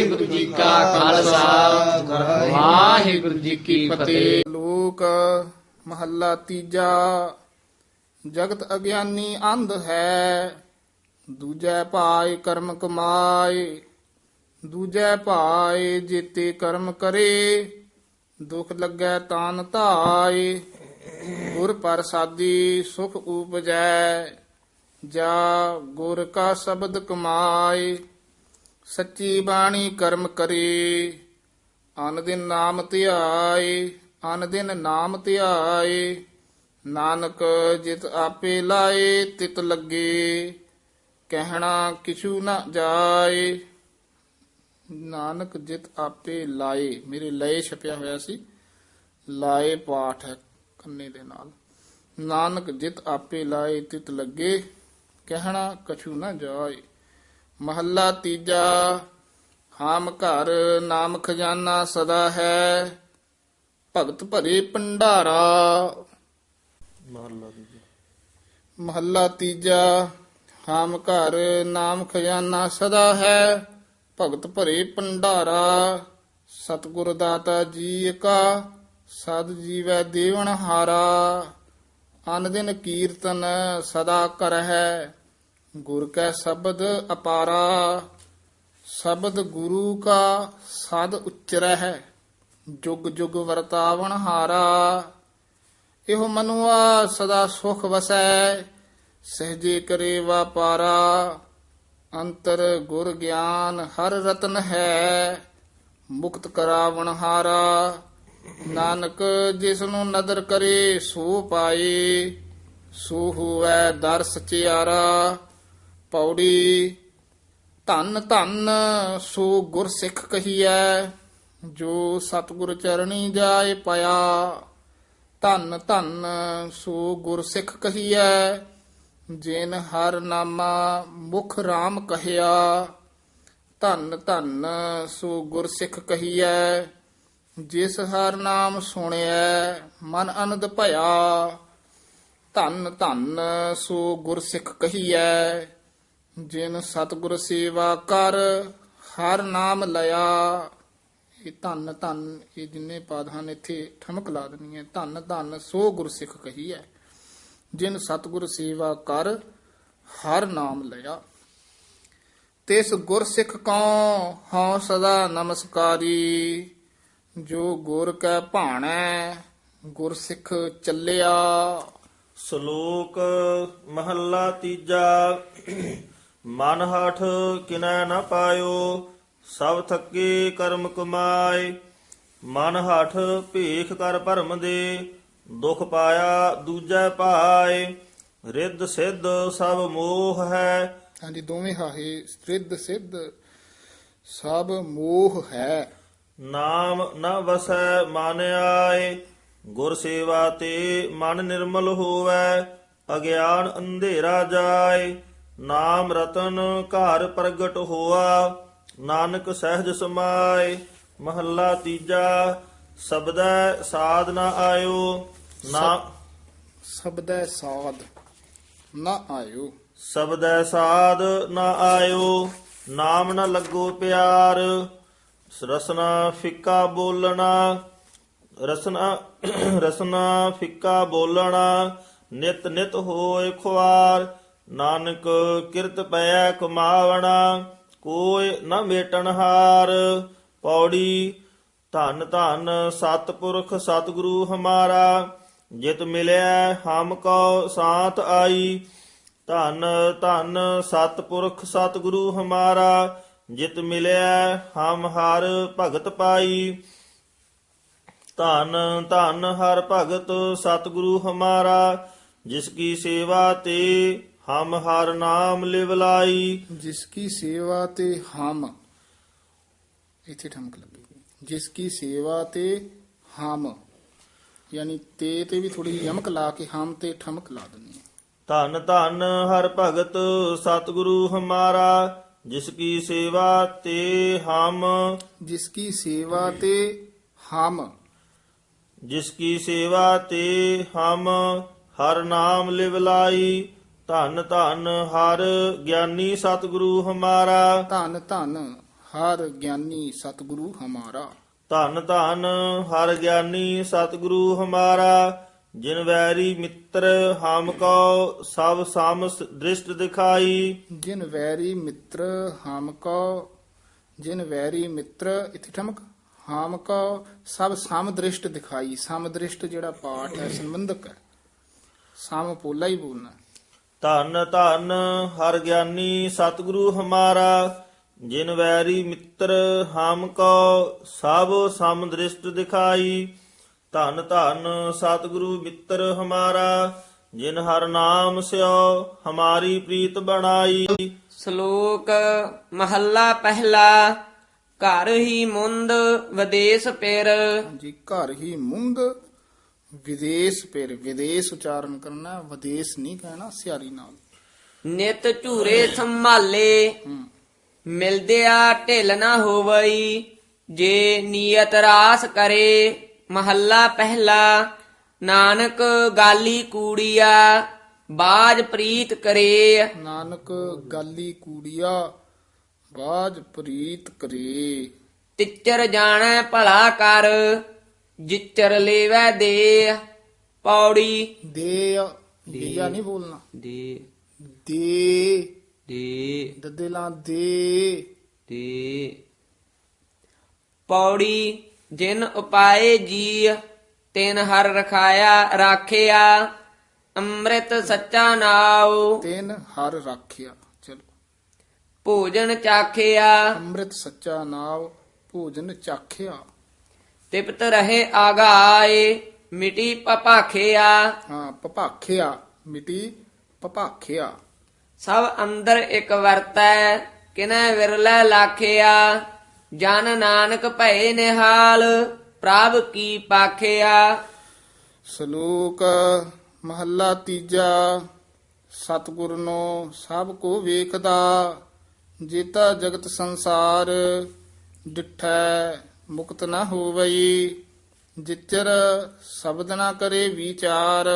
ਵਾਹਿਗੁਰੂ ਜੀ ਕਾ ਖਾਲਸਾ। ਵਾਹਿਗੁਰੂ ਜੀ ਕੀ ਫਤਿਹ। ਲੋਕ ਮਹੱਲਾ ਤੀਜਾ। ਜਗਤ ਅਗਿਆਨੀ ਅੰਧ ਹੈ। ਦੂਜੈ ਭਾਇ ਕਰਮ ਕਮਾਏ। ਦੂਜੈ ਭਾਇ ਜੀਤੇ ਕਰਮ ਕਰੇ। ਦੁਖ ਲੱਗੈ ਤਾਨ ਧਾਏ। ਗੁਰ ਪ੍ਰਸਾਦੀ ਸੁਖ ਉਪਜੈ। ਜਾ ਗੁਰ ਕਾ ਸ਼ਬਦ ਕਮਾਏ। ਸੱਚੀ ਬਾਣੀ ਕਰਮ ਕਰੇ। ਅਨ ਦਿਨ ਨਾਮ ਧਿਆਏ, ਅਨ ਦਿਨ ਨਾਮ ਧਿਆਏ। ਨਾਨਕ ਜਿਤ ਆਪੇ ਲਾਏ, ਤਿਤ ਲੱਗੇ। ਕਹਿਣਾ ਕਿਛੂ ਨਾ ਜਾਏ। ਨਾਨਕ ਜਿਤ ਆਪੇ ਲਾਏ। ਮੇਰੇ ਲਏ ਛਪਿਆ ਹੋਇਆ ਸੀ। ਲਾਏ ਪਾਠ ਹੈ ਕੰਨੇ ਦੇ ਨਾਲ। ਨਾਨਕ ਜਿਤ ਆਪੇ ਲਾਏ, ਤਿਤ ਲੱਗੇ। ਕਹਿਣਾ ਕਛੂ ਨਾ ਜਾਏ। ਮਹੱਲਾ ਤੀਜਾ ਹਾਮ ਘਰ ਨਾਮ ਖਜ਼ਾਨਾ ਸਦਾ ਹੈ ਭਗਤ ਭਰੇ ਭੰਡਾਰਾ। ਮਹੱਲਾ ਤੀਜਾ। ਹਾਮ ਘਰ ਨਾਮ ਖਜ਼ਾਨਾ ਸਦਾ ਹੈ ਭਗਤ ਭਰੇ ਭੰਡਾਰਾ। ਸਤਿਗੁਰ ਦਾਤਾ ਜੀ ਕਾ ਸਦ ਜੀਵੈ ਦੇਵਨ ਹਾਰਾ ਅਨ ਦਿਨ ਕੀਰਤਨ ਸਦਾ ਕਰਹਿ। ਗੁਰ ਕੈ ਸ਼ਬਦ ਅਪਾਰਾ, ਸ਼ਬਦ ਗੁਰੂ ਕਾ ਸਦ ਉਚਰੈ ਜੁਗ ਜੁਗ ਵਰਤਾਵਨ ਹਾਰਾ। ਇਹੋ ਮਨੁਆ ਸਦਾ ਸੁਖ ਵਸੈ ਸਹਜੇ ਕਰੇ ਵਾਪਾਰਾ। ਅੰਤਰ ਗੁਰ ਗਿਆਨ ਹਰ ਰਤਨ ਹੈ, ਮੁਕਤ ਕਰਾਵਣ ਹਾਰਾ। ਨਾਨਕ ਜਿਸ ਨੂੰ ਨਦਰ ਕਰੇ ਸੋ ਪਾਏ, ਸੋ ਹੋਵੈ ਦਰ ਸਚਿਆਰਾ। ਪੌੜੀ, ਧੰਨ ਧੰਨ ਸੋ ਗੁਰ ਸਿੱਖ ਕਹੀਐ, ਜੋ ਸਤਿਗੁਰ ਚਰਣੀ ਜਾਏ ਪਿਆ। ਧੰਨ ਧੰਨ ਸੋ ਗੁਰ ਸਿੱਖ ਕਹੀਐ, ਜਿਨ ਹਰ ਨਾਮਾ ਮੁਖ RAM ਕਹਿਆ। ਧੰਨ ਧੰਨ ਸੋ ਗੁਰ ਸਿੱਖ ਕਹੀਐ, ਜਿਸ ਹਰ ਨਾਮ ਸੁਣਿਐ, ਮਨ ਅਨੰਦ ਭਇਆ। ਧੰਨ ਧੰਨ ਸੋ ਗੁਰ ਸਿੱਖ ਕਹੀਐ ਜਿਨ ਸਤਿਗੁਰ ਸੇਵਾ ਕਰ, ਹਰ ਨਾਮ ਲਿਆ। ਇਹ ਧੰਨ ਧੰਨ, ਇਹ ਜਿੰਨੇ ਪਾਦ ਹਨ, ਇੱਥੇ ਠਮਕ ਲਾ ਦੇਣੀ ਹੈ। ਧੰਨ ਧੰਨ, ਸੋ ਗੁਰ ਸਿੱਖ ਕਹੀਐ। ਜਿਨ ਸਤਿਗੁਰ ਸੇਵਾ ਕਰ, ਹਰ ਨਾਮ ਲਿਆ। ਤਿਸ ਗੁਰ ਕਉ, ਹਉ ਸਦਾ ਨਮਸਕਾਰੀ। ਜੋ ਗੁਰ ਕੈ ਭਾਣੈ ਗੁਰ ਸਿੱਖ ਚੱਲਿਆ। ਸ਼ਲੋਕ ਮਹੱਲਾ ਤੀਜਾ। ਮਨ ਹਠ ਕਿਨੈ ਨ ਪਾਇਓ ਸਭ ਥੱਕੇ ਕਰਮ ਕਮਾਏ। ਮਨ ਹਠ ਭੇਖ ਕਰ ਭਰਮ ਦੇ ਦੁਖ ਪਾਇਆ ਦੂਜੈ ਪਾਏ। ਰਿੱਧ ਸਿੱਧ ਸਭ ਮੋਹ ਹੈ। ਹਾਂਜੀ ਦੋਵੇਂ ਹਾਹੇ ਸ੍ਰਿੱਧ ਸਿੱਧ ਸਭ ਮੋਹ ਹੈ। ਨਾਮ ਨ ਵਸੈ ਮਨ ਆਏ ਗੁਰ ਸੇਵਾ ਤੇ ਮਨ ਨਿਰਮਲ ਹੋਵੈ ਅਗਿਆਨ ਅੰਧੇਰਾ ਜਾਏ। ਨਾਮ ਰਤਨ ਘਰ ਪ੍ਰਗਟ ਹੋਆ ਨਾਨਕ ਸਹਿਜ ਸਮਾਏ ਮਹੱਲਾ ਤੀਜਾ ਸਬਦੈ ਸਾਧ ਨ ਆਇਓ ਨਾ ਸਬਦੈ ਸਾਧ ਨਾ ਆਇਓ। ਸਬਦੈ ਸਾਧ ਨ ਆਇਓ ਨਾਮ ਨ ਲੱਗੋ ਪਿਆਰ ਰਸਨਾ ਫਿੱਕਾ ਬੋਲਣਾ ਰਸਨਾ ਰਸਨਾ ਫਿੱਕਾ ਬੋਲਣਾ ਨਿਤ ਨਿਤ ਹੋਏ ਖੁਆਰ ਨਾਨਕ ਕਿਰਤ ਪਿਆ ਕਮਾਵਣਾ ਕੋਇ ਨ ਮੇਟਣ ਹਾਰ। ਪੌੜੀ, ਧਨ ਧੰਨ ਸਤਿਪੁਰਖ ਸਤਿਗੁਰੂ ਹਮਾਰਾ, ਜਿਤ ਮਿਲਿਆ ਹਮ ਕੋ ਸਾਥ ਆਈ। ਧਨ ਧੰਨ ਸਤਿਪੁਰਖ ਸਤਿਗੁਰੂ ਹਮਾਰਾ, ਜਿਤ ਮਿਲਿਆ ਹਮ ਹਰ ਭਗਤ ਪਾਈ। ਧਨ ਧਨ ਹਰ ਭਗਤ ਸਤਿਗੁਰੂ ਹਮਾਰਾ, ਜਿਸ ਕੀ ਸੇਵਾ ਤੇ ਹਮ ਹਰ ਨਾਮ ਲਿਵ ਲਾਈ। ਜਿਸ ਕੀ ਸੇਵਾ ਤੇ ਹਮ ਇੱਥੇ ਠਮਕ ਲੱਗੇਗੀ ਜਿਸ ਕੀ ਸੇਵਾ ਤੇ ਹਮ ਯਾਨੀ ਤੇ ਤੇ ਵੀ ਥੋੜੀ ਯਮਕ ਲਾ ਕੇ ਹਮ ਤੇ ਠਮਕ ਲਾ ਦਿੰਨੀ ਹੈ। ਧੰਨ ਧੰਨ ਹਰ ਭਗਤ ਸਤਿਗੁਰੂ ਹਮਾਰਾ ਜਿਸ ਕੀ ਸੇਵਾ ਤੇ ਹਮ। ਜਿਸ ਕੀ ਸੇਵਾ ਤੇ ਹਮ। ਜਿਸ ਕੀ ਸੇਵਾ ਤੇ ਹਮ ਹਰ ਨਾਮ ਲਿਵ ਲਾਈ। ਧੰਨ ਧੰਨ ਹਰ ਗਿਆਨੀ ਸਤਿਗੁਰੂ ਹਮਾਰਾ। ਧੰਨ ਧੰਨ ਹਰ ਗਿਆਨੀ ਸਤਿਗੁਰੂ ਹਮਾਰਾ। ਧੰਨ ਧੰਨ ਹਰ ਗਿਆਨੀ ਸਤਿਗੁਰੂ ਹਮਾਰਾ। ਜਿਨ ਵੈਰੀ ਮਿੱਤਰ ਹਮ ਕੋ ਸਭ ਸਮਸ ਦ੍ਰਿਸ਼ਟ ਦਿਖਾਈ। ਜਿਨ ਵੈਰੀ ਮਿੱਤਰ ਹਮ ਕੋ ਜਿਨ ਵੈਰੀ ਮਿੱਤਰ ਇਥੇ ਠਮਕ। ਹਮ ਕੋ ਸਭ ਸਮਦ੍ਰਿਸ਼ਟ ਦਿਖਾਈ। ਸਮਦ੍ਰਿਸ਼ਟ ਜਿਹੜਾ ਪਾਠ ਹੈ ਸੰਬੰਧਕ ਹੈ। ਸਮ ਪੋਲਾ ਹੀ ਬੋਲਣਾ ਧੰਨ ਧੰਨ ਹਰ ਗਿਆਨੀ ਸਤਿਗੁਰੂ ਹਮਾਰਾ ਜਿਨ ਵੈਰੀ ਮਿੱਤਰ ਹਮ ਕੋ ਸਭ ਸਮ ਦ੍ਰਿਸ਼ਟ ਦਿਖਾਈ। ਧੰਨ ਧੰਨ ਸਤਿਗੁਰੂ ਮਿੱਤਰ ਹਮਾਰਾ ਜਿਨ ਹਰ ਨਾਮ ਸਿਓ ਹਮਾਰੀ ਪ੍ਰੀਤ ਬਣਾਈ। ਸ਼ਲੋਕ ਮਹੱਲਾ ਪਹਿਲਾ ਘਰ ਹੀ ਮੁੰਦ ਵਿਦੇਸ਼ ਪਿਰ। ਜੀ ਘਰ ਹੀ ਮੁੰਦ ਵਿਦੇਸ਼ ਫਿਰ ਵਿਦੇਸ਼ ਉਚਾਰਨ ਕਰਨਾ ਵਿਦੇਸ਼ ਨਹੀਂ ਕਹਿਣਾ ਸਿਆਰੀ ਨਾਲ। ਨਿਤ ਝੂਰੇ ਸੰਭਾਲੇ ਹੂੰ। ਮਿਲਦਿਆ ਢਿੱਲ ਨਾ ਹੋਵਈ ਜੇ ਨੀਅਤ ਰਾਸ ਕਰੇ ਮਹੱਲਾ ਪਹਿਲਾ ਨਾਨਕ ਗਾਲੀ ਕੂੜੀਆ ਬਾਜ ਪ੍ਰੀਤ ਕਰੇ। ਨਾਨਕ ਗਾਲੀ ਕੂੜੀਆ ਬਾਜ ਪ੍ਰੀਤ ਕਰੇ। ਤਿੱਚਰ ਜਾਣੈ ਭਲਾ ਕਰ ਜਿੱਚਰ ਲੇਵੈ ਦੇ ਪੌੜੀ। ਦੇ ਦੇਆ ਨਹੀਂ ਬੋਲਣਾ। ਦੇ। ਦੇ। ਦੇ। ਦੱਦੇਲਾਂ ਦੇ। ਤੇ ਪੌੜੀ ਜਿਨ ਉਪਾਏ ਜੀ ਤਿਨ ਹਰ ਰਖਾਇਆ ਰਾਖਿਆ ਅੰਮ੍ਰਿਤ ਸੱਚਾ ਨਾਉ। ਤਿੰਨ ਹਰ ਰਾਖਿਆ ਚਲੋ। ਭੋਜਨ ਚਾਖਿਆ। ਅੰਮ੍ਰਿਤ ਸੱਚਾ ਨਾਮ ਭੋਜਨ ਚਾਖਿਆ। ਤਿਪਤ ਰਹੇ ਆਗਾਏ ਮਿਟੀ ਪਪਾਖਿਆ। ਹਾਂ ਪਪਾਖਿਆ ਮਿਟੀ ਪਪਾਖਿਆ। ਸਭ ਅੰਦਰ ਇੱਕ ਵਰਤੈ ਕਿਨੈ ਵਿਰਲੇ ਲਾਖਿਆ। ਜਨ ਨਾਨਕ ਭਏ ਨਿਹਾਲ ਪ੍ਰਭ ਕੀ ਪਾਖਿਆ। ਸ਼ਲੋਕ ਮਹੱਲਾ ਤੀਜਾ ਸਤਿਗੁਰ ਨੂੰ ਸਭ ਕੋ ਵੇਖਦਾ ਜੀਤਾ ਜਗਤ ਸੰਸਾਰ ਡਿਠੈ ਮੁਕਤ ਨਾ ਹੋਵਈ, ਜਿਚਰ ਸ਼ਬਦ ਨਾ ਕਰੇ ਵਿਚਾਰ,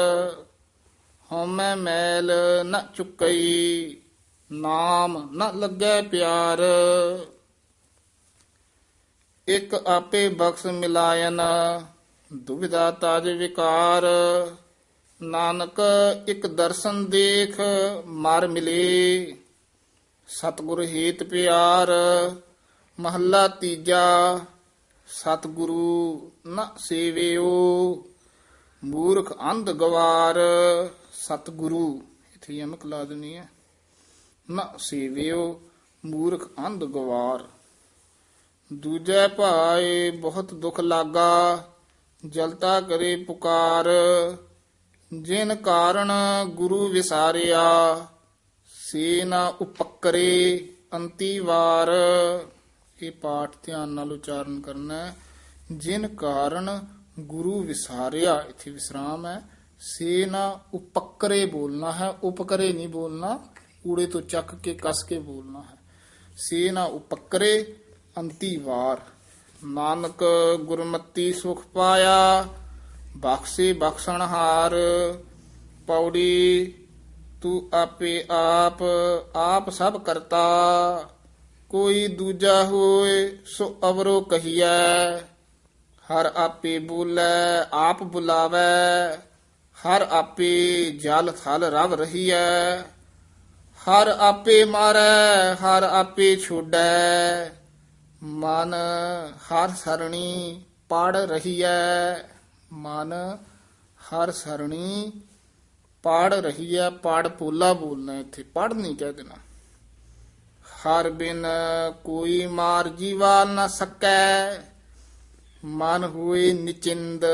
ਹਉਮੈ ਮੈਲ ਨ ਚੁਕਈ, ਨਾਮ ਨ ਲੱਗੇ ਪਿਆਰ। ਇਕ ਆਪੇ ਬਖਸ਼ ਮਿਲਾਇਨ ਦੁਬਿਧਾ ਤਾਜ ਵਿਕਾਰ। ਨਾਨਕ ਇਕ ਦਰਸ਼ਨ ਦੇਖ, ਮਰ ਮਿਲੇ। ਸਤਿਗੁਰ ਹੇਤ ਪਿਆਰ, ਮਹੱਲਾ ਤੀਜਾ ਸਤਿਗੁਰੂ ਨ ਸੇਵਿਓ, ਮੂਰਖ ਅੰਧ ਗਵਾਰ। ਸਤਿਗੁਰੂ, ਇਥੇ ਯਮਕ ਲਾ ਦੇਣੀ ਹੈ ਨ ਸੇਵਿਓ, ਮੂਰਖ ਅੰਧ ਗਵਾਰ। ਦੂਜੈ ਭਾਏ ਬਹੁਤ ਦੁਖ ਲਾਗਾ, ਜਲਤਾ ਕਰੇ ਪੁਕਾਰ। ਜਿਨ ਕਾਰਨ ਗੁਰੂ ਵਿਸਾਰਿਆ, ਸੇ ਨਾ ਉਪਕਰੇ ਅੰਤੀ ਵਾਰ ਇਹ ਪਾਠ ਧਿਆਨ ਨਾਲ ਉਚਾਰਨ ਕਰਨਾ ਹੈ। ਜਿਨ ਕਾਰਣ ਗੁਰੂ ਵਿਸਾਰਿਆ, ਇੱਥੇ ਵਿਸਰਾਮ ਹੈ। ਸੇ ਨਾ ਉਪਕਰੇ ਬੋਲਣਾ ਹੈ। ਉਪਕਰੇ ਨਹੀਂ ਬੋਲਣਾ ਊੜੇ ਤੋਂ ਚੱਕ ਕੇ ਕੱਸ ਕੇ ਬੋਲਣਾ ਹੈ। ਸੇ ਨਾ ਉਪਕਰੇ, ਅੰਤੀ ਵਾਰ। ਨਾਨਕ ਗੁਰਮਤੀ ਸੁਖ ਪਾਇਆ, ਬਖਸ਼ੇ ਬਖਸ਼ਣਹਾਰ ਪੌੜੀ, ਤੂੰ ਆਪੇ ਆਪ ਆਪ ਸਭ ਕਰਤਾ। ਕੋਈ ਦੂਜਾ ਹੋਏ, ਸੋ ਅਵਰੋ ਕਹੀਐ, ਹਰ ਆਪੇ ਬੋਲੇ, ਆਪ ਬੁਲਾਵੇ, ਹਰ ਆਪੇ ਜਲ ਥਲ ਰਵ ਰਹੀਐ। ਹਰ ਆਪੇ ਮਾਰੈ, ਹਰ ਆਪੇ ਛੋੜੈ ਮਨ ਹਰ ਸਰਣੀ ਪੜ ਰਹੀਐ, ਮਨ ਹਰ ਸਰਣੀ ਪੜ ਰਹੀਐ, ਪੜ ਪੋਲਾ ਬੋਲਣਾ ਇੱਥੇ, ਪੜ ਨਹੀਂ ਕਹਿ ਦੇਣਾ। ਹਰ ਬਿਨ ਕੋਈ ਮਾਰ ਜੀਵਾ ਨ ਸਕੈ। ਮਨ ਹੋਏ ਨਿਚਿੰਦ,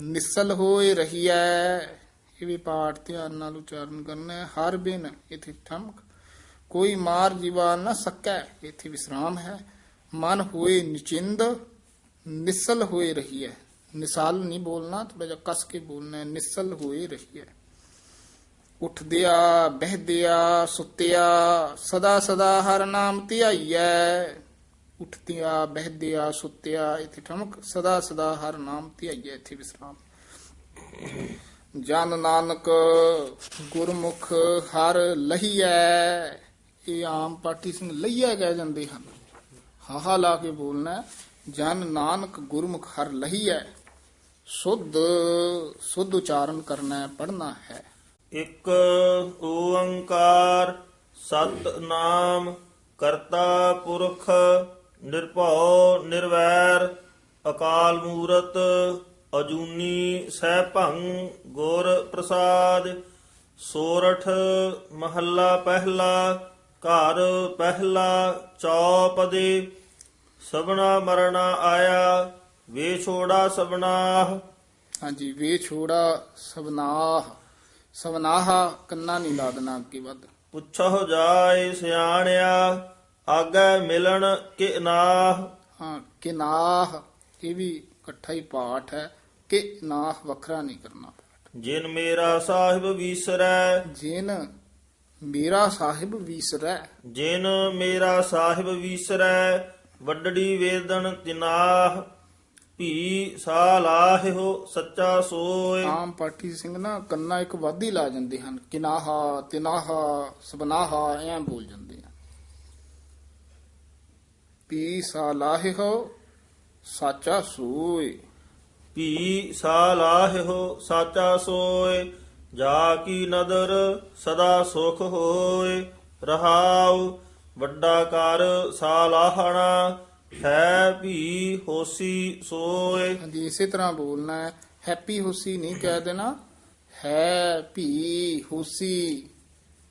ਨਿਸਲ ਹੋਏ ਰਹੀਐ। ਇਹ ਵੀ ਪਾਠ ਧਿਆਨ ਨਾਲ ਉਚਾਰਨ ਕਰਨਾ ਹੈ। ਹਰ ਬਿਨ ਇਥੇ ਠਮਕ, ਕੋਈ ਮਾਰ ਜੀਵਾ ਨ ਸਕੈ। ਇਥੇ ਵਿਸਰਾਮ ਹੈ। ਮਨ ਹੋਏ ਨਿਚਿੰਦ, ਨਿਸਲ ਹੋਏ ਰਹੀਐ। ਨਿਸਾਲ ਨਹੀਂ ਬੋਲਣਾ ਥੋੜਾ ਜਿਹਾ ਕਸ ਕੇ ਬੋਲਣਾ ਹੈ। ਨਿਸਲ ਹੋਏ ਰਹੀਐ। ਉਠਦਿਆ, ਬਹਿਦਿਆ, ਸੁੱਤਿਆ, ਸਦਾ ਸਦਾ ਹਰ ਨਾਮ ਧਿਆਈਐ। ਉੱਠਦਿਆ, ਬਹਿਦਿਆ, ਸੁੱਤਿਆ, ਇਥੇ ਠਮਕ, ਸਦਾ ਸਦਾ ਹਰ ਨਾਮ ਧਿਆਈਐ, ਇਥੇ ਵਿਸਰਾਮ। ਜਨ ਨਾਨਕ ਗੁਰਮੁਖ ਹਰ ਲਹੀਐ। ਇਹ ਆਮ ਪਾਠੀ ਸਿੰਘ ਲਈਆ ਕਹਿ ਜਾਂਦੇ ਹਨ। ਹਾਹਾ ਲਾ ਕੇ ਬੋਲਣਾ, ਜਨ ਨਾਨਕ ਗੁਰਮੁਖ ਹਰ ਲਹੀਐ। ਸੁਧ ਸੁਧ ਉਚਾਰਨ ਕਰਨਾ ਹੈ ਪੜਨਾ ਹੈ। ਇੱਕ ਓੰਕਾਰ ਸਤਨਾਮ ਕਰਤਾ ਪੁਰਖ ਨਿਰਭਉ ਨਿਰਵੈਰ ਅਕਾਲ ਮੂਰਤ ਅਜੂਨੀ ਸਹਿ ਸੈਭੰ ਗੁਰ ਪ੍ਰਸਾਦ ਸੋਰਠ ਮਹੱਲਾ ਪਹਿਲਾ ਘਰ ਪਹਿਲਾ ਚੌਪਦੇ ਸਭਨਾ ਮਰਣਾ ਆਇਆ ਵੇ ਛੋੜਾ ਸਭਨਾਹ ਹਾਂਜੀ, ਵੇ ਛੋੜਾ ਸਬਨਾਹ ਸਬਨਾਹਾ ਕੰਨਾ ਨਹੀਂ ਲਾ ਦੇਣਾ ਅੱਗੇ ਵੱਧ। ਪੁੱਛੋ ਜਾਏ ਸਿਆਣਿਆ ਆਗੇ ਮਿਲਣ ਕਿ ਨਾਹ? ਹਾਂ ਕਿਨਾਹ ਇਹ ਵੀ ਇਕੱਠਾ ਹੀ ਪਾਠ ਹੈ। ਕਿ ਨਾਹ ਵੱਖਰਾ ਨਹੀਂ ਕਰਨਾ ਜਿਨ ਮੇਰਾ ਸਾਹਿਬ ਵਿਸਰੈ ਜਿਨ ਮੇਰਾ ਸਾਹਿਬ ਵੀਸਰੈ। ਜਿਨ ਮੇਰਾ ਸਾਹਿਬ ਵਿਸਰੈ ਵੱਡੜੀ ਵੇਦਨ ਤਿਨਾਹ। ਭੀ ਸਾ ਲਾਹਿਓ ਸੱਚਾ ਸੋਏ। ਆਮ ਪਾਠੀ ਸਿੰਘ ਨਾ ਕੰਨਾ ਇੱਕ ਵਾਧੀ ਲਾ ਜਾਂਦੇ ਹਨ। ਕਿਨਾਹਾ ਤਿਨਾਹਾ ਸਬਨਾਹਾ ਐਂ ਬੋਲ ਜਾਂਦੇ ਆ। ਪੀ ਸਾ ਲਾਹਿਓ ਸਾਚਾ ਸੋਏ। ਭੀ ਸਾ ਲਾਹਿਓ ਸਾਚਾ ਸੋਏ। ਜਾ ਕੀ ਨਦਰ ਸਦਾ ਸੁਖ ਹੋਏ। ਰਹਾਉ ਵੱਡਾ ਕਰ ਸਾ ਲਾਹਣਾ ਹੈ ਭੀ ਹੋਸੀ ਸੋਏ। ਹਾਂਜੀ ਇਸੇ ਤਰ੍ਹਾਂ ਬੋਲਣਾ ਹੈ। ਹੈਪੀ ਹੁਸੀ ਨਹੀਂ ਕਹਿ ਦੇਣਾ। ਹੈ ਭੀ ਹੁਸੀ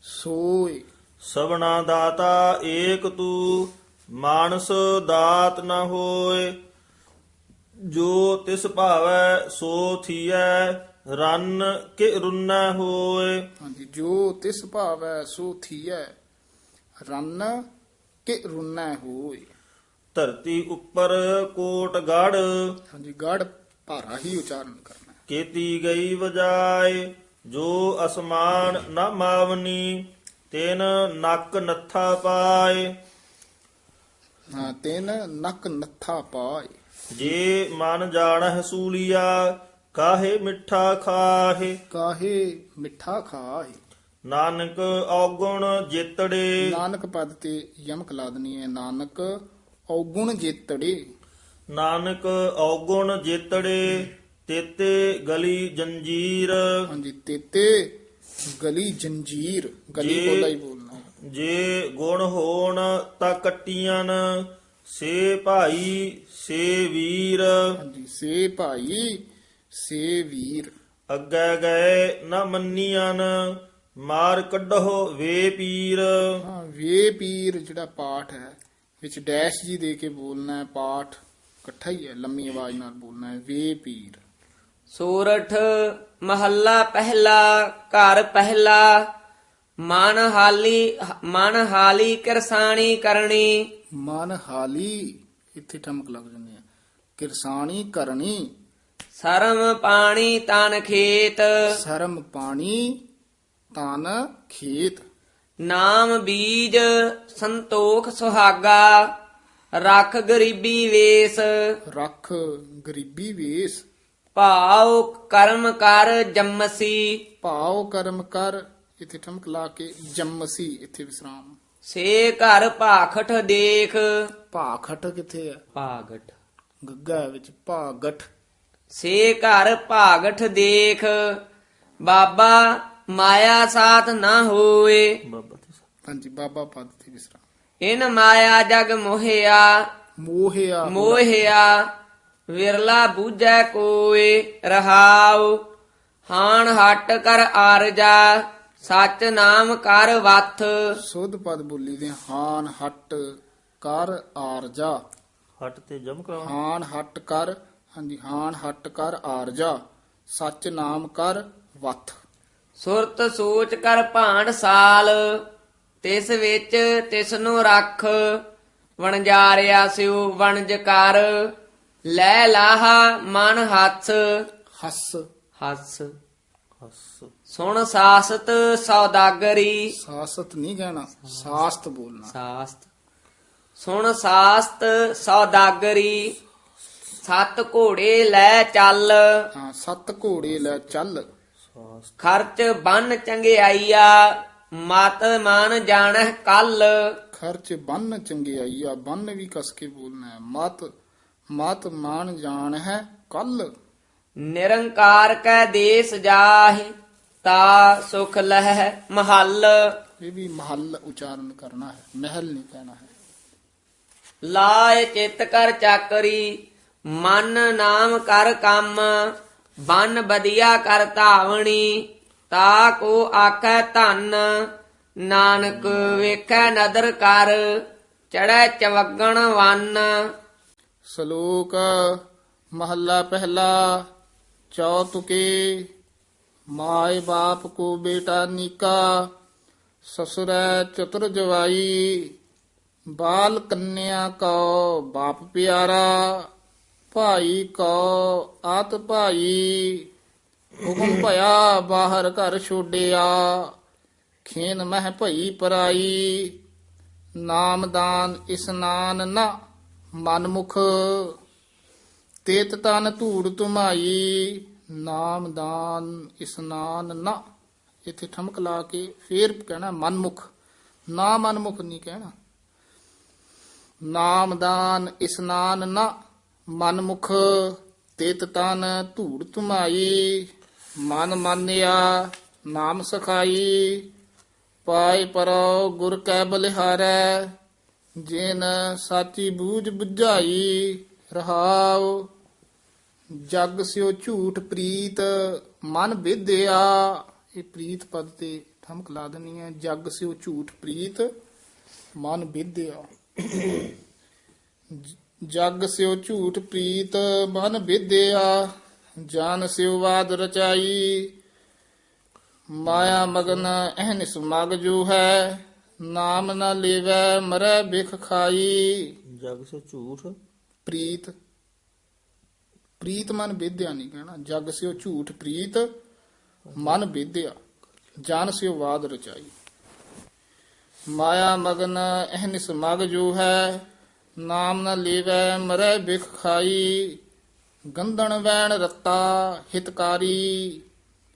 ਸੋਏ। ਸਭਨਾ ਦਾਤਾ ਏਕ ਤੂ ਮਾਨਸ ਦਾਤ ਨ ਹੋਏ। ਜੋ ਤਿਸ ਭਾਵੈ ਸੋ ਥੀਐ ਰਨ ਕਿ ਰੁੰਨਾ ਹੋਏ। ਹਾਂਜੀ ਜੋ ਤਿਸ ਭਾਵੈ ਸੋ ਥੀਐ ਰੰਨ ਕਿ ਰੁੰਨਾ ਹੋਏ। ਧਰਤੀ ਉੱਪਰ ਕੋਟ ਗੜ। ਹਾਂਜੀ ਗੜ ਭਾਰਾ ਹੀ ਉਚਾਰਨ ਕਰਨਾ। ਕੀਤੀ ਗਈ ਵਜਾਏ ਜੋ ਅਸਮਾਨ ਨ ਮਾਵਨੀ ਤਿਨ ਨੱਕ ਨੱਥਾ ਪਾਏ। ਹਾਂ ਤਿੰਨ ਨਕ ਨੱਥਾ ਪਾਏ। ਜੇ ਮਨ ਜਾਣਹਿ ਸੂਲੀਆ ਕਾਹੇ ਮਿੱਠਾ ਖਾਹੇ। ਕਾਹੇ ਮਿੱਠਾ ਖਾਏ ਨਾਨਕ ਔਗੁਣ ਜਿਤੜੇ। ਨਾਨਕ ਪਦ ਤੇ ਯਮਕ ਲਾ ਦਨੀ ਹੈ ਨਾਨਕ ਔਗੁਣ ਜੇਤੜੇ ਨਾਨਕ ਔਗੁਣ ਜਿਤੜੇ ਤੇਤੇ ਗਲੀ ਜੰਜੀਰ ਹਾਂਜੀ ਤੇਤੇ ਗਲੀ ਜੰਜੀਰ ਗਲੀ ਜੀ। ਕੋਲਾ ਹੀ ਬੋਲਣਾ। ਜੇ ਗੁਣ ਹੋਣ ਤਾਂ ਕੱਟੀਆਂ ਸੇ ਭਾਈ ਸੇ ਵੀਰ ਹਾਂਜੀ ਸੇ ਭਾਈ ਸੇ ਵੀਰ ਅੱਗੇ ਗਏ ਨ ਮੰਨੀਆਂ ਮਾਰ ਕੱਢੋ ਵੇ ਪੀਰ ਹਾਂ ਵੇ ਪੀਰ ਜਿਹੜਾ ਪਾਠ ਹੈ ਵਿੱਚ ਡੈਸ਼ ਜੀ ਦੇ ਕੇ ਬੋਲਣਾ ਹੈ ਪਾਠ ਇਕੱਠਾ ਹੀ ਹੈ ਲੰਮੀ ਆਵਾਜ਼ ਨਾਲ ਬੋਲਣਾ ਹੈ ਵੇ ਪੀਰ। ਸੂਰਠ ਮਹੱਲਾ ਪਹਿਲਾ ਘਰ ਪਹਿਲਾ ਮਨ ਹਾਲੀ ਮਨ ਹਾਲੀ ਕਿਰਸਾਣੀ ਕਰਨੀ। ਮਨ ਹਾਲੀ ਇੱਥੇ ਠਮਕ ਲੱਗ ਜਾਂਦੀ ਹੈ। ਕਿਰਸਾਣੀ ਕਰਨੀ। ਸਰਮ ਪਾਣੀ ਤਨ ਖੇਤ। ਸ਼ਰਮ ਪਾਣੀ ਤਨ ਖੇਤ। ਨਾਮ ਬੀਜ ਸੰਤੋਖ ਸੁਹਾਗਾ ਰੱਖ ਗਰੀਬੀ ਵੇਸ। ਰੱਖ ਗਰੀਬੀ ਵੇਸ। ਭਾਉ ਕਰਮ ਕਰ ਜੰਮਸੀ। ਭਾਵ ਕਰਮ ਕਰ ਇੱਥੇ ਠਮਕ ਲਾ ਕੇ ਜੰਮਸੀ ਇੱਥੇ ਵਿਸਰਾਮ। ਸੇ ਘਰ ਭਾਖਟ ਦੇਖ। ਭਾਖਟ ਕਿੱਥੇ ਹੈ ਭਾਗਟ। ਗੱਗਾ ਵਿੱਚ ਭਾਗਠ ਸੇ ਘਰ ਭਾਗਠ ਦੇਖ। ਬਾਬਾ ਮਾਇਆ ਸਾਥ ਨਾ ਹੋਏ ਬਾਬਾ ਤੇ ਹਾਂਜੀ ਬਾਬਾ ਪਦ ਤੇ ਵਿਸਰਾਮ। ਇਨ ਮਾਇਆ ਜਗ ਮੋਹਿਆ ਮੋਹਿਆ। ਮੋਹਿਆ ਵਿਰਲਾ ਬੂਝੈ ਕੋਏ ਰਹਾਉ ਹਾਣ ਹਟ ਕਰ ਆਰਜਾ ਸਚ ਨਾਮ ਕਰ ਵਥ। ਸੁਧ ਪਦ ਬੋਲੀ ਦੇ ਹਾਨ ਹਟ ਕਰ ਆਰਜਾ। ਹੱਟ ਤੇ ਜਮ ਕਰਾਉਣਾ ਹਾਨ ਹਟ ਕਰ ਹਾਂਜੀ ਹਾਨ ਹਟ ਕਰ ਆਰਜਾ ਸੱਚ ਨਾਮ ਕਰ ਵਥ। ਸੁਰਤ ਸੋਚ ਕਰ ਭਾਂਡ ਸਾਲ ਤਿਸ ਵਿੱਚ ਤਿਸ ਨੂੰ ਰੱਖ ਵਣਜਾਰਿਆ ਸਿਉ ਵਣਜ ਕਰ ਲੈ ਲਾਹਾ ਮਨ ਹੱਥ। ਹੱਸ। ਹੱਸ। ਹੱਸ। ਸੁਣ ਸਾਸਤ ਸੌਦਾਗਰੀ। ਸਾਸਤ ਨਹੀਂ ਕਹਿਣਾ ਸਾਸਤ ਬੋਲਣਾ। ਸਾਸਤ। ਸੁਣ ਸਾਸਤ ਸੌਦਾਗਰੀ। ਸੱਤ ਘੋੜੇ ਲੈ ਚੱਲ। ਹਾਂ ਸੱਤ ਘੋੜੇ ਲੈ ਚੱਲ। ਖਰਚ ਬੰਨ ਚੰਗਿਆਈਆ ਮਤ ਮਨ ਜਾਣਹਿ ਕੱਲ। ਖਰਚ ਬੰਨ ਚੰਗਿਆਈ ਆ ਬੰਨ ਵੀ ਕਸ ਕੇ ਬੋਲਣਾ ਹੈ। ਮਤ ਮਤ ਮਾਨ ਜਾਣ ਹੈ ਕੱਲ। ਨਿਰੰਕਾਰ ਕੈ ਦੇਸ ਜਾਹਿ ਤਾ ਸੁਖ ਲਹਿ ਮਹੱਲ। ਇਹ ਵੀ ਮਹੱਲ ਉਚਾਰਨ ਕਰਨਾ ਹੈ ਮਹਿਲ ਨਹੀਂ ਕਹਿਣਾ ਹੈ। ਲਾਏ ਚਿਤ ਕਰ ਚਾਕਰੀ ਮਨ ਨਾਮ ਕਰ ਕੰਮ। ਬਨ ਬਦਿਆ ਕਰ ਧਾਵਣੀ, ਤਾ ਕੋ ਆਖੈ ਧਨ, ਨਾਨਕ ਵੇਖੈ ਨਦਰ ਕਰ ਚੜੈ ਚਵਗਣ ਵਨ। ਸ਼ਲੋਕ ਮਹੱਲਾ ਪਹਿਲਾ, ਚੌਤੁਕੇ, ਮਾਏ ਬਾਪ ਕੋ ਬੇਟਾ ਨੀਕਾ, ਸਸੁਰੈ ਚਤੁਰ ਜਵਾਈ ਬਾਲ ਕੰਨਿਆ ਕੋ ਬਾਪ ਪਿਆਰਾ। ਭਾਈ ਕੋ ਆਤ ਭਾਈ, ਹੁਕਮ ਭਇਆ ਬਾਹਰ ਘਰ ਛੋਡਿਆ, ਖੇਨ ਮਹਿ ਭਈ ਪਰਾਈ ਨਾਮਦਾਨ ਇਸਨਾਨ ਨਾ ਮਨਮੁਖ, ਤੇਤ ਤਨ ਧੂੜ ਤੁਮਾਈ ਨਾਮਦਾਨ ਇਸਨਾਨ ਨਾ। ਇਥੇ ਠਮਕ ਲਾ ਕੇ ਫੇਰ ਕਹਿਣਾ ਮਨਮੁਖ। ਨਾ ਮਨਮੁਖ ਨਹੀਂ ਕਹਿਣਾ। ਨਾਮਦਾਨ ਇਸਨਾਨ ਨਾ ਮਨਮੁਖ ਤੇਤ ਤਨ ਧੂੜ ਤੁਮਾਈ ਮਨ ਮਾਨਿਆ ਨਾਮ ਸਖਾਈ। ਪਾਏ ਪਰੋ ਗੁਰ ਕੈ ਬਲਿਹਾਰੈ, ਜਿਨ ਸਾਚੀ ਬੂਝ ਬੁਝਾਈ ਰਹਾਉ। ਜਗ ਸਿਓ ਝੂਠ ਪ੍ਰੀਤ, ਮਨ ਵਿਦਿਆ ਇਹ ਪ੍ਰੀਤ ਪਦ ਤੇ ਠਮਕ ਲਾ ਦੇਣੀ ਹੈ। ਜਗ ਸਿਓ ਝੂਠ ਪ੍ਰੀਤ, ਮਨ ਵਿਦਿਆ ਜਗ ਸਿਓ ਝੂਠ ਪ੍ਰੀਤ ਮਨ ਵਿਦਿਆ ਜਾਨ ਸਿਓ ਵਾਦ ਰਚਾਈ। ਮਾਇਆ ਮਗਨ ਅਹਨਿਸ ਮਗ ਜੋ ਹੈ ਨਾਮ ਨਾ ਲੇਵੈ ਮਰੈ ਬਿਖ ਖਾਈ। ਜਗ ਸੇ ਝੂਠ? ਪ੍ਰੀਤ। ਪ੍ਰੀਤ ਮਨ ਵਿਦਿਆ ਨਹੀਂ ਕਹਿਣਾ ਜਗ ਸਿਓ ਝੂਠ ਪ੍ਰੀਤ ਮਨ ਵਿਦਿਆ ਜਨ ਸਿਓ ਵਾਦ ਰਚਾਈ। ਮਾਇਆ ਮਗਨ ਅਹਨਿਸ ਮਗ ਜੋ ਹੈ ਨਾਮ ਨ ਲੇਵੈ, ਮਰੈ ਬਿਖ ਖਾਈ। ਗੰਧਣ ਵੈਣ ਰਤਾ, ਹਿਤਕਾਰੀ।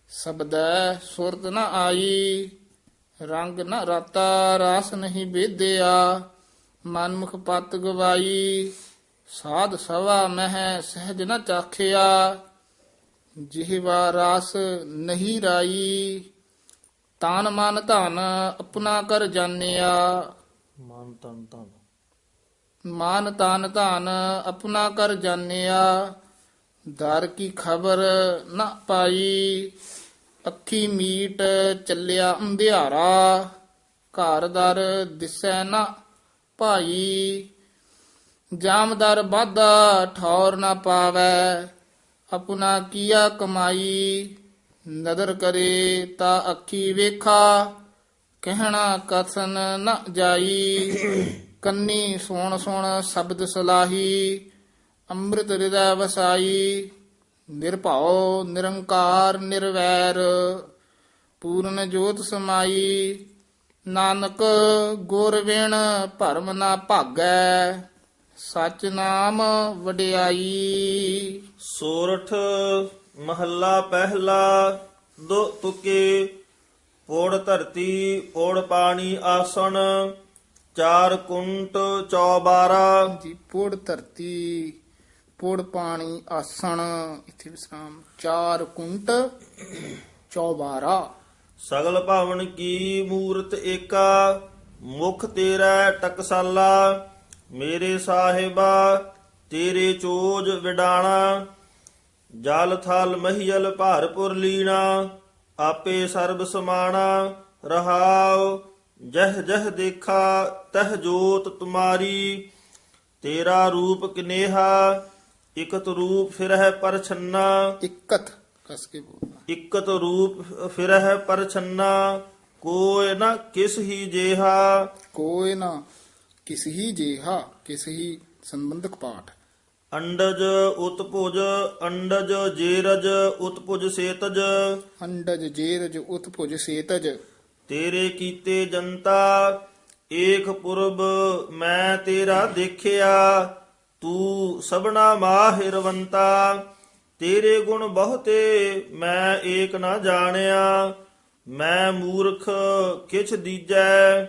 ਸਬਦੈ ਸੁਰਤ ਨ ਆਈ, ਰੰਗ ਨ ਰਤਾ, ਰਾਸ ਨਹੀਂ ਬੇਦਿਆ ਮਨਮੁਖ ਪਤ ਗਵਾਈ, ਸਾਧ ਸਵਾ ਮਹਿ, ਸਹਿਜ ਨ ਚਾਖਿਆ। ਜਿਹਵਾ ਰਾਸ ਨਹੀਂ ਰਾਈ, ਤਾਨ ਮਨ ਧਨ ਆਪਣਾ ਕਰ ਜਾਣਿਆ। ਮਨ ਤਨ ਤਨ ਮਾਨ ਤਾਨ ਧਨ ਆਪਣਾ ਕਰ ਜਾਣਿਆ, ਦਰ ਕੀ ਖਬਰ ਨਾ ਪਾਈ, ਅੱਖੀ ਮੀਟ ਚੱਲਿਆ ਅੰਧਿਆਰਾ, ਘਰ ਦਰ ਦਿਸੈ ਨਾ ਭਾਈ ਜਾਮਦਰ ਬਾਧਾ ਠੌਰ ਨਾ ਪਾਵੈ, ਆਪਣਾ ਕੀਆ ਕਮਾਈ, ਨਦਰ ਕਰੇ ਤਾ ਅੱਖੀ ਵੇਖਾ, ਕਹਿਣਾ ਕਥਨ ਨਾ ਜਾਈ। ਕੰਨੀ ਸੋਣ ਸੁਣ ਸ਼ਬਦ ਸਲਾਹੀ, ਅੰਮ੍ਰਿਤ ਹਿਰਦੈ ਵਸਾਈ, ਨਿਰਭਉ, ਨਿਰੰਕਾਰ, ਨਿਰਵੈਰ, ਪੂਰਨ ਜੋਤ ਸਮਾਈ, ਨਾਨਕ ਗੁਰ ਵਿਣ ਭਰਮ ਨਾ ਭਾਗੈ, ਸਚ ਨਾਮ ਵਡਿਆਈ। ਸੋਰਠ ਮਹੱਲਾ ਪਹਿਲਾ, ਦੋ ਤੁਕੇ, ਪੋੜ ਧਰਤੀ, ਪੋੜ ਪਾਣੀ ਆਸਣ ਚਾਰ ਕੁੰਟ ਚੌਬਾਰਾ। ਜੀ ਪੋੜ ਧਰਤੀ ਪੋੜ ਪਾਣੀ ਆਸਣ ਇੱਥੇ ਵਿਸਰਾਮ। ਚਾਰ ਕੁੰਟ ਚੌਬਾਰਾ। ਸਗਲ ਭਵਨ ਕੀ ਮੂਰਤ ਏਕਾ ਮੁਖ ਤੇਰਾ ਟਕਸਾਲਾ। ਮੇਰੇ ਸਾਹਿਬਾ ਤੇਰੇ ਚੋਜ ਵਿਡਾਣਾ। ਜਲ ਥਲ ਮਹੀਲ ਭਾਰਪੁਰ ਲੀਣਾ ਆਪੇ ਸਰਬ ਸਮਾਣਾ ਰਹਾਉ। ਜਹ ਜਹ ਦੇਖਾ ਤਹ ਜੋਤ ਤੁਮਾਰੀ ਤੇਰਾ ਰੂਪ ਕਿਨੇਹਾ ਇਕਤ ਰੂਪ ਫਿਰਹਿ ਪਰਛੰਨਾ ਇਕਤ ਕਸ ਕੇ ਬੋਲਣਾ ਇਕਤ ਰੂਪ ਫਿਰਹਿ ਪਰਛੰਨਾ ਕੋਇ ਨ ਕਿਸ ਹੀ ਜੇਹਾ। ਕੋਈ ਨਾ ਕਿਸ ਹੀ ਜੇਹਾ ਕਿਸ ਹੀ ਸੰਬੰਧਕ ਪਾਠ। ਅੰਡਜ ਉਤਪੁਜ ਅੰਡਜ ਜੇਰਜ ਉਤਪੁਜ ਸੇਤਜ। ਅੰਡਜ ਜੇਰਜ ਉਤਭੁਜ ਸੇਤਜ। ਤੇਰੇ ਕੀਤੇ ਜਨਤਾ ਏਕ ਪੁਰਬ ਮੈਂ ਤੇਰਾ ਦੇਖਿਆ, ਤੂੰ ਸਭਨਾ ਮਾਹਿਰਵੰਤਾ ਤੇਰੇ ਗੁਣ ਬਹੁਤੇ ਮੈਂ ਏਕ ਨਾ ਜਾਣਿਆ, ਮੈਂ ਮੂਰਖ ਕਿਛ ਦੀਜੈ।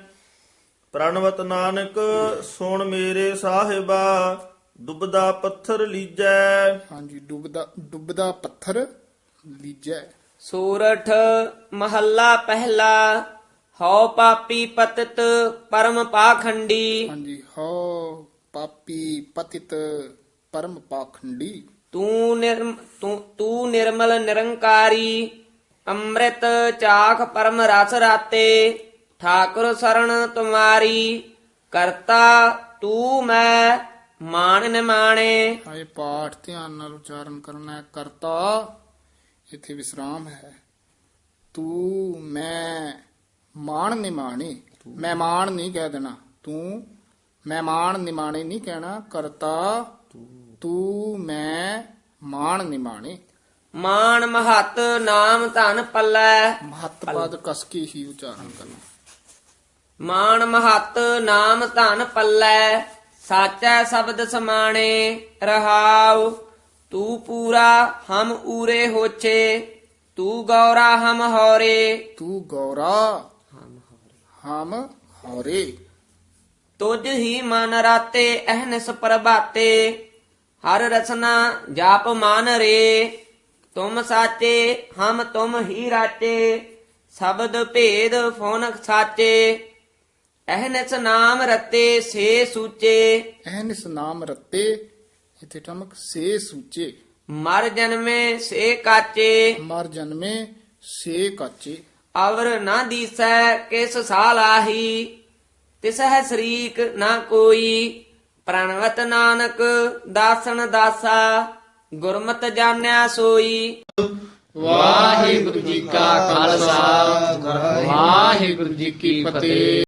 ਪ੍ਰਣਵਤ ਨਾਨਕ, ਸੁਣ ਮੇਰੇ ਸਾਹਿਬਾ, ਡੁੱਬਦਾ ਪੱਥਰ ਲੀਜੈ। ਹਾਂਜੀ, ਡੁੱਬਦਾ ਡੁੱਬਦਾ ਪੱਥਰ ਲੀਜੈ। ਸੂਰਠ ਮਹੱਲਾ ਪਹਿਲਾ ਹਉ ਪਾਪੀ ਪਤਿਤ ਪਰਮ ਪਾਖੰਡੀ। ਹਾਂਜੀ ਹੋ ਪਾਪੀ ਪਤਿਤ ਪਰਮ ਪਾਖੰਡੀ। ਤੂੰ ਨਿਰਮ ਤੂੰ ਤੂੰ ਨਿਰਮਲ ਨਿਰੰਕਾਰੀ ਅੰਮ੍ਰਿਤ ਚਾਖ ਪਰਮ ਰਸ ਰਾਤੇ ਠਾਕੁਰ ਸਰਣ ਤੁਮਾਰੀ ਕਰਤਾ ਤੂੰ ਮੈਂ ਮਾਨ ਨਿਮਾਣੇ। ਹਾਏ ਪਾਠ ਧਿਆਨ ਨਾਲ ਉਚਾਰਨ ਕਰਨਾ ਹੈ ਕਰਤਾ ਇੱਥੇ ਵਿਸਰਾਮ ਹੈ। ਤੂੰ ਮੈਂ ਮਾਣ ਨਿਮਾਣੇ। ਮਹਿਮਾਨ ਨਹੀਂ ਕਹਿ ਦੇਣਾ। ਤੂੰ ਮਹਿਮਾਨ ਨਿਮਾਣੇ ਨਹੀਂ ਕਹਿਣਾ। ਕਰਤਾ ਤੂੰ ਮੈਂ ਮਾਣ ਨਿਮਾਣੇ। ਮਾਨ ਮਹਤ ਨਾਮ ਧਨ ਪੱਲੇ। ਮਹੱਤ ਪਦ ਕਸ ਕੇ ਹੀ ਉਚਾਰਨ ਕਰਨਾ। ਮਾਨ ਮਹਤ ਨਾਮ ਧਨ ਪੱਲੇ। ਸਾਚੈ ਸ਼ਬਦ ਸਮਾਣੇ ਰਹਾਉ। ਤੂੰ ਪੂਰਾ ਹਮ ਊਰੇ ਹੋਛੇ ਤੂੰ ਗੌਰਾ ਹਮ ਹੌਰੇ। ਤੂੰ ਗੌਰਾ ਹਮ ਹੌਰੇ। ਤੁਝ ਹੀ ਮਨ ਰਾਤੇ ਅਹਨਸ ਪ੍ਰਭਾਤੇ ਹਰ ਰਸਨਾ ਜਾਪ ਮਨ ਰੇ। ਤੁਮ ਸਾਚੇ ਹਮ ਤੁਮ ਹੀ ਰਾਚੇ ਸ਼ਬਦ ਭੇਦ ਫੋਨਕ ਸਾਚੇ। ਅਹਨਸ ਨਾਮ ਰਤੇ ਸੇ ਸੂਚੇ। ਐਨਿਸ ਨਾਮ ਰਤੇ ਇਥੇ ਠਮਕ? ਸੇ ਸੂਚੇ। ਮਰ ਜਨਮੇ ਸੇ ਕਾਚੇ। ਮਰ ਜਨਮੇ ਸੇ ਕਾਚੇ। ਅਵਰ ਨਾ ਦੀਸੈ ਕਿਸ ਸਾਲਾਹੀ ਤਿਸਹਿ ਸਰੀਕ ਨਾ ਕੋਈ। ਪ੍ਰਣਵਤ ਨਾਨਕ ਦਾਸਨ ਦਾਸਾ। ਗੁਰਮਤਿ ਜਾਣਿਆ ਸੋਈ। ਵਾਹਿਗੁਰੂ ਜੀ ਕਾ ਖਾਲਸਾ। ਵਾਹਿਗੁਰੂ ਜੀ ਕੀ ਫਤਿਹ।